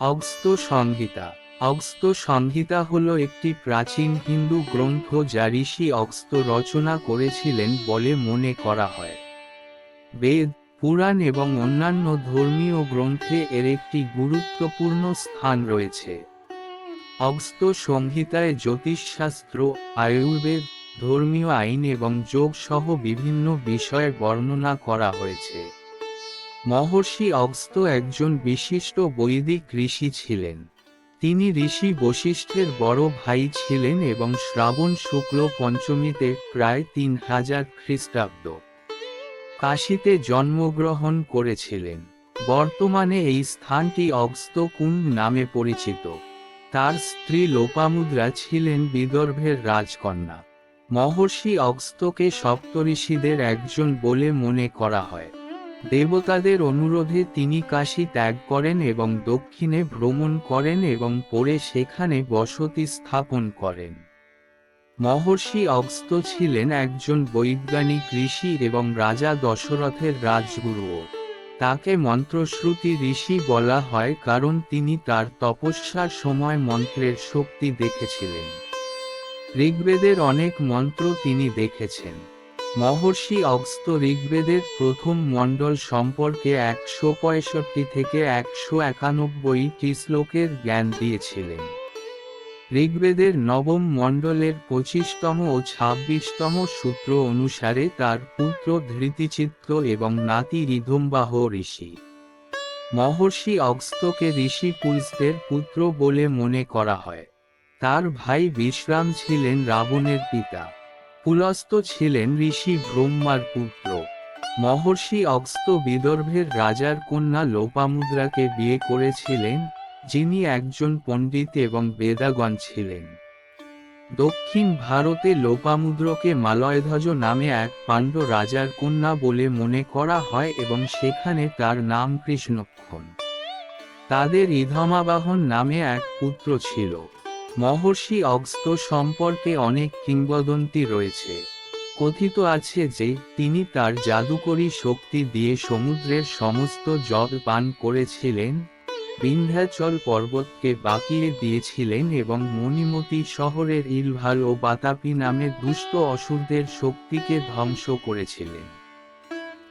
অগস্ত সংহিতা। অগস্ত সংহিতা হল একটি প্রাচীন হিন্দু গ্রন্থ যা ঋষি অগস্ত রচনা করেছিলেন বলে মনে করা হয়। বেদ, পুরাণ এবং অন্যান্য ধর্মীয় গ্রন্থে এর একটি গুরুত্বপূর্ণ স্থান রয়েছে। অগস্ত সংহিতায় জ্যোতিষশাস্ত্র, আয়ুর্বেদ, ধর্মীয় আইন এবং যোগ সহ বিভিন্ন বিষয়ের বর্ণনা করা হয়েছে। মহর্ষি অগস্ত একজন বিশিষ্ট বৈদিক ঋষি ছিলেন। তিনি ঋষি বশিষ্ঠের বড় ভাই ছিলেন এবং শ্রাবণ শুক্ল পঞ্চমীতে প্রায় তিন হাজার খ্রিস্টাব্দ কাশীতে জন্মগ্রহণ করেছিলেন। বর্তমানে এই স্থানটি অগস্ত কুণ্ড নামে পরিচিত। তার স্ত্রী লোপামুদ্রা ছিলেন বিদর্ভের রাজকন্যা। মহর্ষি অগস্ত্যকে সপ্তঋষিদের একজন বলে মনে করা হয়। দেবতাদের অনুরোধে তিনি কাশী ত্যাগ করেন এবং দক্ষিণে ভ্রমণ করেন এবং পরে সেখানে বসতি স্থাপন করেন। মহর্ষি অগস্ত্য ছিলেন একজন বৈজ্ঞানিক ঋষি এবং রাজা দশরথের রাজগুরুও তাকে মন্ত্রশ্রুতি ঋষি বলা হয় কারণ তিনি তার তপস্যার সময় মন্ত্রের শক্তি দেখেছিলেন। ঋগ্বেদের অনেক মন্ত্র তিনি দেখেছেন। মহর্ষি অগস্ত ঋগ্বেদের প্রথম মণ্ডল সম্পর্কে একশো পঁয়ষট্টি থেকে একশো একানব্বইটি শ্লোকের জ্ঞান দিয়েছিলেন। ঋগ্বেদের নবম মণ্ডলের পঁচিশতম ও ছাব্বিশতম সূত্র অনুসারে তার পুত্র ধৃতিচিত্র এবং নাতি ঋধম্বাহ ঋষি। মহর্ষি অগস্তকে ঋষি পুলস্তের পুত্র বলে মনে করা হয়। তার ভাই বিশ্রাম ছিলেন রাবণের পিতা। পুলস্ত ছিলেন ঋষি ব্রহ্মার পুত্র। মহর্ষি অগস্ত বিদর্ভের রাজার কন্যা লোপামুদ্রাকে বিয়ে করেছিলেন, যিনি একজন পণ্ডিত এবং বেদাগণ ছিলেন। দক্ষিণ ভারতে লোপামুদ্রকে মালয়ধ্বজ নামে এক পাণ্ড রাজার কন্যা বলে মনে করা হয় এবং সেখানে তার নাম কৃষ্ণক্ষণ। তাদের ইধমাবাহন নামে এক পুত্র ছিল। মহর্ষি অগস্ত সম্পর্কে অনেক কিংবদন্তি রয়েছে। কথিত আছে যে, তিনি তার জাদুকরী শক্তি দিয়ে সমুদ্রের সমস্ত জল পান করেছিলেন, বিন্ধ্যাচল পর্বতকে বাকিয়ে দিয়েছিলেন এবং মণিমতি শহরের ইলভাল ও বাতাপি নামে দুষ্ট অসুরদের শক্তিকে ধ্বংস করেছিলেন।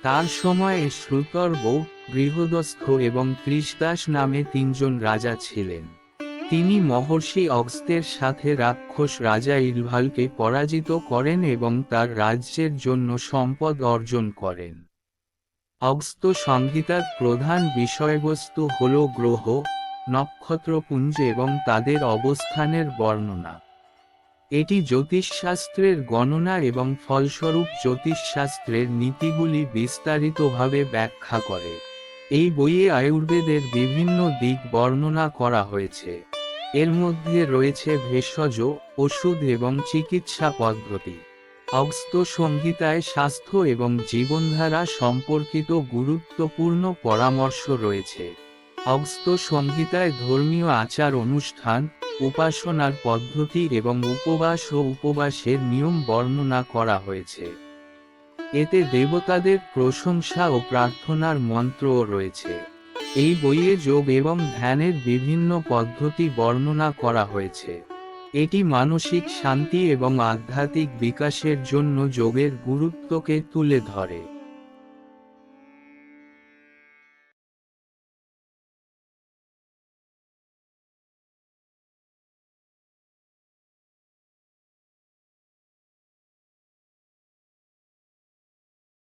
তার সময়ে শ্রুতর্ব, বৃহদস্থ এবং ত্রিশদাস নামে তিনজন রাজা ছিলেন। তিনি মহর্ষি অগস্তের সাথে রাক্ষস রাজা ইলভালকে পরাজিত করেন এবং তার রাজ্যের জন্য সম্পদ অর্জন করেন। অগস্ত সংহিতার প্রধান বিষয়বস্তু হল গ্রহ, নক্ষত্রপুঞ্জ এবং তাদের অবস্থানের বর্ণনা। এটি জ্যোতিষশাস্ত্রের গণনা এবং ফলস্বরূপ জ্যোতিষশাস্ত্রের নীতিগুলি বিস্তারিতভাবে ব্যাখ্যা করে। এই বইয়ে আয়ুর্বেদের বিভিন্ন দিক বর্ণনা করা হয়েছে। এর মধ্যে রয়েছে ভেষজ, ওষুধ এবং চিকিৎসা পদ্ধতি। অগস্ত সংহিতায় স্বাস্থ্য এবং জীবনধারা সম্পর্কিত গুরুত্বপূর্ণ পরামর্শ রয়েছে। অগস্ত সংহিতায় ধর্মীয় আচার অনুষ্ঠান, উপাসনার পদ্ধতি এবং উপবাস ও উপবাসের নিয়ম বর্ণনা করা হয়েছে। এতে দেবতাদের প্রশংসা ও প্রার্থনার মন্ত্রও রয়েছে। এই বইয়ে যোগ এবং ধ্যানের বিভিন্ন পদ্ধতি বর্ণনা করা হয়েছে। এটি মানসিক শান্তি এবং আধ্যাত্মিক বিকাশের জন্য যোগের গুরুত্বকে তুলে ধরে।